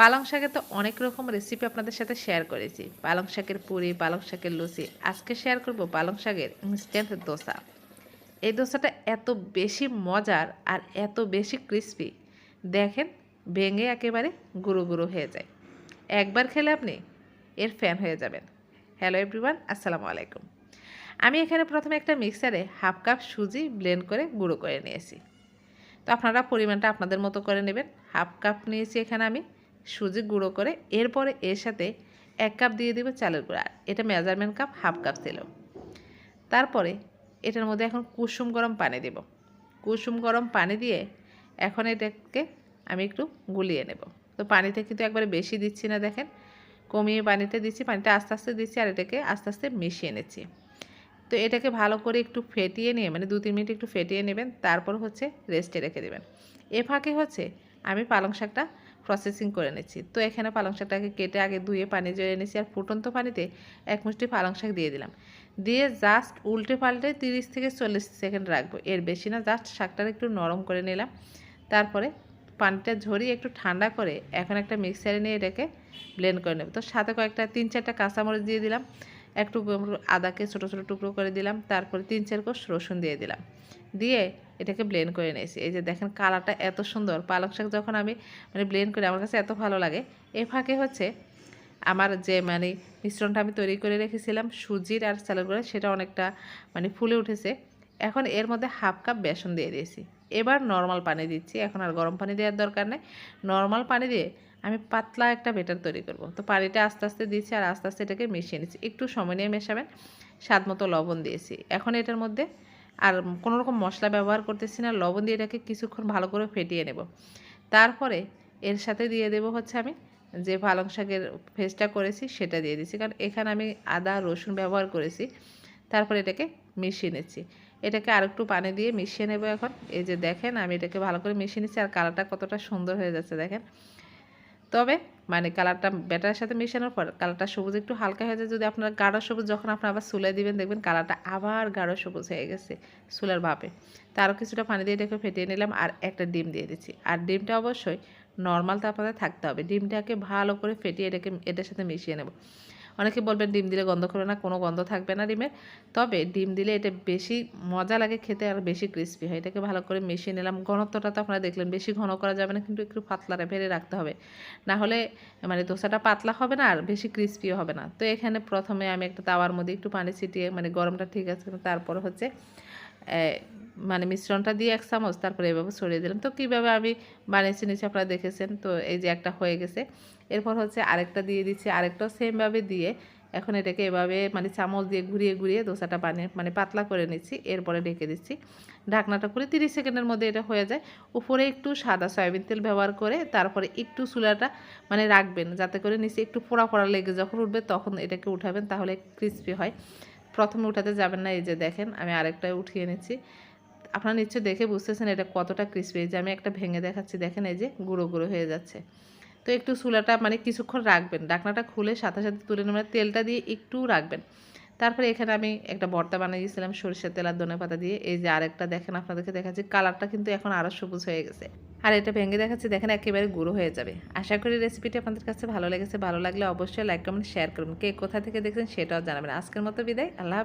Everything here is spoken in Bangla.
পালং শাকে তো অনেক রকম রেসিপি আপনাদের সাথে শেয়ার করেছি। পালং শাকের পুরি, পালং শাকের লুচি। আজকে শেয়ার করব পালং শাকের ইনস্ট্যান্ট দোসা। এই দোসাটা এত বেশি মজার আর এত বেশি ক্রিস্পি দেখেন, ভেঙে একেবারে গুঁড়ো গুঁড়ো হয়ে যায়। একবার খেলে আপনি এর ফ্যান হয়ে যাবেন। হ্যালো এভরিওয়ান আসসালামু আলাইকুম। আমি এখানে প্রথমে একটা মিক্সারে হাফ কাপ সুজি ব্লেন্ড করে গুঁড়ো করে নিয়েছি। তো আপনারা পরিমাণটা আপনাদের মতো করে নেবেন। হাফ কাপ নিয়েছি এখানে আমি। সুজি গুঁড়ো করে এরপরে এর সাথে এক কাপ দিয়ে দিব চালের গুঁড়া। এটা মেজারমেন্ট কাপ হাফ কাপ ছিল। তারপরে এটার মধ্যে এখন কুসুম গরম পানি দেব। কুসুম গরম পানি দিয়ে এখন এটাকে আমি একটু গুলিয়ে নেব। তো পানিতে কিন্তু একবারে বেশি দিচ্ছি না, দেখেন। কমিয়ে পানিতে দিচ্ছি, পানিটা আস্তে আস্তে দিচ্ছি আর এটাকে আস্তে আস্তে মিশিয়ে নিচ্ছি। তো এটাকে ভালো করে একটু ফেটিয়ে নিয়ে মানে দু তিন মিনিট একটু ফেটিয়ে নেবেন, তারপর হচ্ছে রেস্টে রেখে দেবেন। এ ফাঁকে হচ্ছে আমি পালং শাকটা প্রসেসিং করে নিচ্ছি। তো এখানে পালং শাকটাকে কেটে আগে ধুয়ে পানি জড়িয়ে নিচ্ছি আর ফুটন্ত পানিতে এক মুষ্টি পালং শাক দিয়ে দিলাম। দিয়ে জাস্ট উল্টে পাল্টে তিরিশ থেকে চল্লিশ সেকেন্ড রাখব। এর বেশি না জাস্ট শাকটা একটু নরম করে নিলাম। তারপরে পানিটা ঝরিয়ে একটু ঠান্ডা করে এখন একটা মিক্সারে নিয়ে এটাকে ব্লেন্ড করে নেব। তো সাথে কয়েকটা, তিন চারটা কাঁচামরিচ দিয়ে দিলাম। একটু আদাকে ছোটো ছোটো টুকরো করে দিলাম। তারপরে তিন চার কোষ রসুন দিয়ে দিলাম। দিয়ে এটাকে ব্লেন্ড করে নিয়েছি। এই যে দেখেন কালারটা এত সুন্দর। পালং শাক যখন আমি মানে ব্লেন্ড করি, আমার কাছে এত ভালো লাগে। এ ফাঁকে হচ্ছে আমার যে মানে মিশ্রণটা আমি তৈরি করে রেখেছিলাম, সুজির আর চালের গুঁড়া, সেটা অনেকটা মানে ফুলে উঠেছে। এখন এর মধ্যে হাফ কাপ বেসন দিয়ে দিয়েছি। এবার নর্মাল পানি দিচ্ছি। এখন আর গরম পানি দেওয়ার দরকার নেই। নর্মাল পানি দিয়ে আমি পাতলা একটা বেটার তৈরি করব। তো পানিটা আস্তে আস্তে দিচ্ছি আর আস্তে আস্তে এটাকে মিশিয়ে নিচ্ছি। একটু সময় নিয়ে মেশাবেন। স্বাদ মতো লবণ দিয়েছি। এখন এটার মধ্যে আর কোনো রকম মশলা ব্যবহার করতেছি না, লবণ দিয়ে এটাকে কিছুক্ষণ ভালো করে ফেটিয়ে নেব। তারপরে এর সাথে দিয়ে দেব হচ্ছে আমি যে পালং শাকের ফেসটা করেছি সেটা দিয়ে দিচ্ছি কারণ এখানে আমি আদা, রসুন ব্যবহার করেছি, তারপরে এটাকে মিশিয়ে নিচ্ছি। এটাকে আরেকটু পানি দিয়ে মিশিয়ে নেব এখন। এই যে দেখেন, আমি এটাকে ভালো করে মিশিয়ে নিচ্ছি আর কালারটা কতটা সুন্দর হয়ে যাচ্ছে দেখেন। তবে মানে কালারটা ব্যাটারের সাথে মেশানোর পর কালারটা সবুজ একটু হালকা হয়ে যায়। যদি আপনার গাঢ় সবুজ যখন আপনার আবার সুলে দিবেন, দেখবেন কালারটা আবার গাঢ় সবুজ হয়ে গেছে সুলার ভাবে। তারও কিছুটা পানি দিয়ে এটাকে ফেটিয়ে নিলাম আর একটা ডিম দিয়ে দিচ্ছি। আর ডিমটা অবশ্যই নর্মাল তাপমাত্রায় থাকতে হবে। ডিমটাকে ভালো করে ফেটিয়ে এটাকে, এটার সাথে মিশিয়ে নেব। অনেকে বলবেন ডিম দিলে গন্ধ করে না, কোনো গন্ধ থাকবে না ডিমের। তবে ডিম দিলে এটা বেশি মজা লাগে খেতে আর বেশি ক্রিস্পি হয়। এটাকে ভালো করে মেশিয়ে নিলাম। ঘনত্বটা তো আপনারা দেখলেন, বেশি ঘন করা যাবে না, কিন্তু একটু পাতলা ফেলে রাখতে হবে। না হলে মানে দোসাটা পাতলা হবে না আর বেশি ক্রিস্পিও হবে না। তো এখানে প্রথমে আমি একটা তাওয়ার মধ্যে একটু পানি ছিটিয়ে মানে গরমটা ঠিক আছে তারপর হচ্ছে মানে মিশ্রণটা দিয়ে এক চামচ তারপরে এভাবে ছড়িয়ে দিলাম। তো কীভাবে আমি বানিয়েছি নিচে আপনারা দেখেছেন। তো এই যে একটা হয়ে গেছে। এরপর হচ্ছে আরেকটা দিয়ে দিচ্ছি। আরেকটাও সেমভাবে দিয়ে এখন এটাকে এভাবে মানে চামচ দিয়ে ঘুরিয়ে ঘুরিয়ে দোসাটা বানিয়ে মানে পাতলা করে নিচ্ছি। এরপরে ঢেকে দিচ্ছি। ঢাকনাটা করে তিরিশ সেকেন্ডের মধ্যে এটা হয়ে যায়। উপরে একটু সাদা সয়াবিন তেল ব্যবহার করে তারপরে একটু চুলাটা মানে রাখবেন। যাতে করে নিচে একটু পোড়া পোড়া লেগে যখন উঠবে তখন এটাকে উঠাবেন। তাহলে ক্রিস্পি হয়। প্রথমে উঠাতে যাবেন না, এই যে দেখেন, আমি আরেকটা উঠিয়ে নিচ্ছি। আপনারা নিশ্চয় দেখে বুঝতেছেন এটা কতটা ক্রিস্পি এই যে আমি একটা ভেঙে দেখাচ্ছি, দেখেন এই যে গুঁড়ো গুঁড়ো হয়ে যাচ্ছে। তো একটু চুলাটা মানে কিছুক্ষণ রাখবেন। ডাকনাটা খুলে সাথে সাথে তুলে নেবেন, তেলটা দিয়ে একটু রাখবেন। তারপরে এখানে আমি একটা ভর্তা বানিয়েছিলাম সরষের তেল আর ধনে পাতা দিয়ে। এই যে আরেকটা দেখেন, আপনাদেরকে দেখাচ্ছি। কালারটা কিন্তু এখন আরও সবুজ হয়ে গেছে। আর এটা ভেঙে দেখাচ্ছি, দেখেন একেবারে গুঁড়ো হয়ে যাবে। আশা করি রেসিপিটি আপনাদের কাছে ভালো লেগেছে। ভালো লাগলে অবশ্যই লাইক কমেন্ট শেয়ার করুন কে কোথা থেকে দেখছেন সেটাও জানাবেন। আজকের মতো বিদায়। আল্লাহ